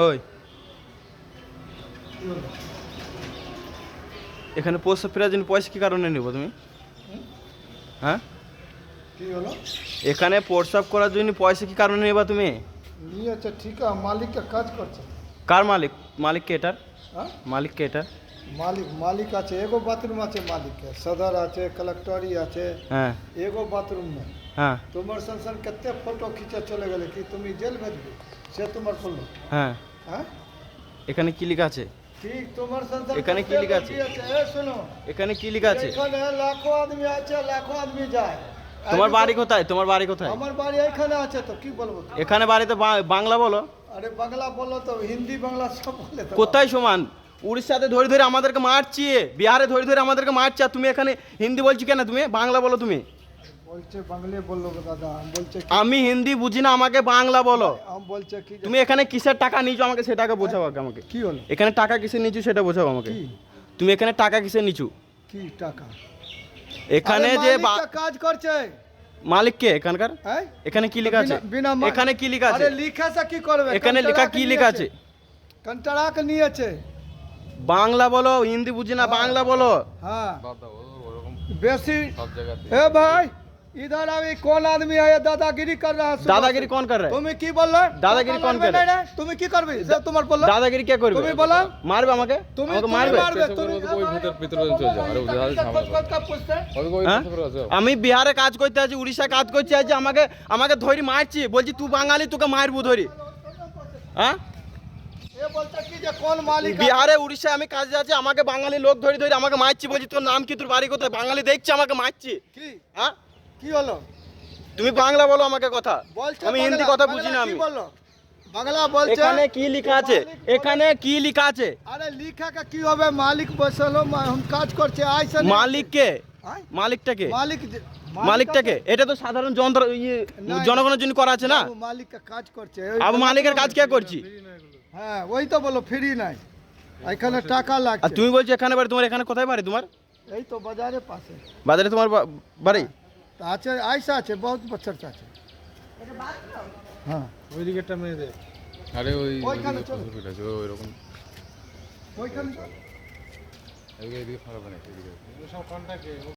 ওই এখানে পোস্ট ফেরার জন্য পয়সা কি কারণে নেবো তুমি হ্যাঁ কি হলো এখানে প্রস্রাব করার জন্য পয়সা কি কারণে নেবা তুমি নিয়েছে ঠিক আছে মালিককে কাজ করছে কার মালিক মালিক কে এটার হ্যাঁ মালিক কে এটার মালিক মালিক আছে এগো বাথরুম আছে মালিককে সদর আছে কলেক্টরি আছে হ্যাঁ এগো বাথরুম নেই হ্যাঁ তোমার संसन कते फोटो खींचा चले गए कि तुम जेल भेजबे से तुम्हार করলো হ্যাঁ হ্যাঁ? এখানে কি লেখা আছে? ঠিক তোমার এখানে কি লেখা আছে? শোনো। এখানে কি লেখা আছে? এখানে লাখো আদমি আছে লাখো আদমি যায়। তোমার বাড়ি কোথায়? তোমার বাড়ি কোথায়? আমার বাড়ি এখানে আছে তো কি বলব এখানে বাড়িতে বাংলা বলো। আরে বাংলা বলো তো হিন্দি বাংলা সব বলে কোথায় সমান? উড়িষ্যাতে ধরে ধরে আমাদেরকে মারছি বিহারে ধরে ধরে আমাদেরকে মারছে তুমি এখানে হিন্দি বলছি কেন? তুমি বাংলা বলো তুমি। আমি বলছে কি আমি হিন্দি বুঝি না আমাকে বাংলা বলো। তুমি এখানে কিসের টাকা নিয়েছো আমাকে সেটাকে বোঝাও আগে আমাকে। কি হলো? এখানে টাকা কিসের নিচু সেটা বোঝাও আমাকে। তুমি এখানে টাকা কিসের নিচু কি টাকা? এখানে যে বা- কাজ করছে। মালিক কে এখানকার? হ্যাঁ এখানে কি লেখা আছে? এখানে কি লেখা আছে? আরে লিখা সে কি করবে? এখানে লেখা কি লেখা আছে? কন্ট্রাক্ট নিয়েছে। বাংলা বলো হিন্দি বুঝি না বাংলা বলো। হ্যাঁ। বেশি এ ভাই इधर अभी कौन आदमी है ये दादागिरी कर रहा है सुबह দাদাগিরি से? কোন কর রে তুমি কি বললে দাদাগিরি কোন করে? তুমি কি করবে সে তোমার বললো দাদাগিরি কে করবে তুমি বলো মারবে আমাকে তুমি আমাকে তুমি মারবে মারবে তুমি ওই ভিতর- ভিতরে চলে যাও, আরে ওদের হাতে ঝামেলা পুছতে হ্যাঁ? আমি বিহারে কাজ করতে আছি উড়িষ্যায় কাজ করতে আছি আমাকে আমাকে ধরি মারছি বলছি তুই বাঙালি তোকে মারবো ধরি হ্যাঁ এ বলছে কি যে কোন মালিক আছে? বিহারে উড়িষ্যায় আমি কাজে আছি আমাকে বাঙালি লোক ধরে ধরে আমাকে মারছি বলছি তোর নাম কি তোর বাড়ি কোথায় বাঙালি দেখছি আমাকে মারছি কি হ্যাঁ কি হলো? তুমি বাংলা বলো আমাকে কথা। বলছে আমি হিন্দি কথা বুঝি না আমি। বলল? বাংলা বলছে। এখানে কি লেখা আছে? এখানে কি লেখা আছে? আরে লেখা কা কি হবে? মালিক বসল हम কাজ করছে আইসে মালিক কে? মালিকটাকে? মালিক মালিকটাকে। এটা তো সাধারণ যন্ত্র জনগণের জন্য করা আছে না? মালিক কাজ করছে। আবার মালিকের কাজ কে করছি? হ্যাঁ ওই তো বলো ফ্রি নাই। এখানে টাকা আর তুমি বলছো এখানে বাড়ি তোমার এখানে কোথায় বাড়ি তোমার? এই তো বাজারের পাশে। বাজারে তোমার বাড়ি? আছে আয়সা আছে বহুত বছর আছে। হ্যাঁ ওই দিকেরটা মেয়ে দে আরে ওই ওইখানে চলো। আছে ওই রকম ওইখানে এদিকে এদিকে এদিকে। সব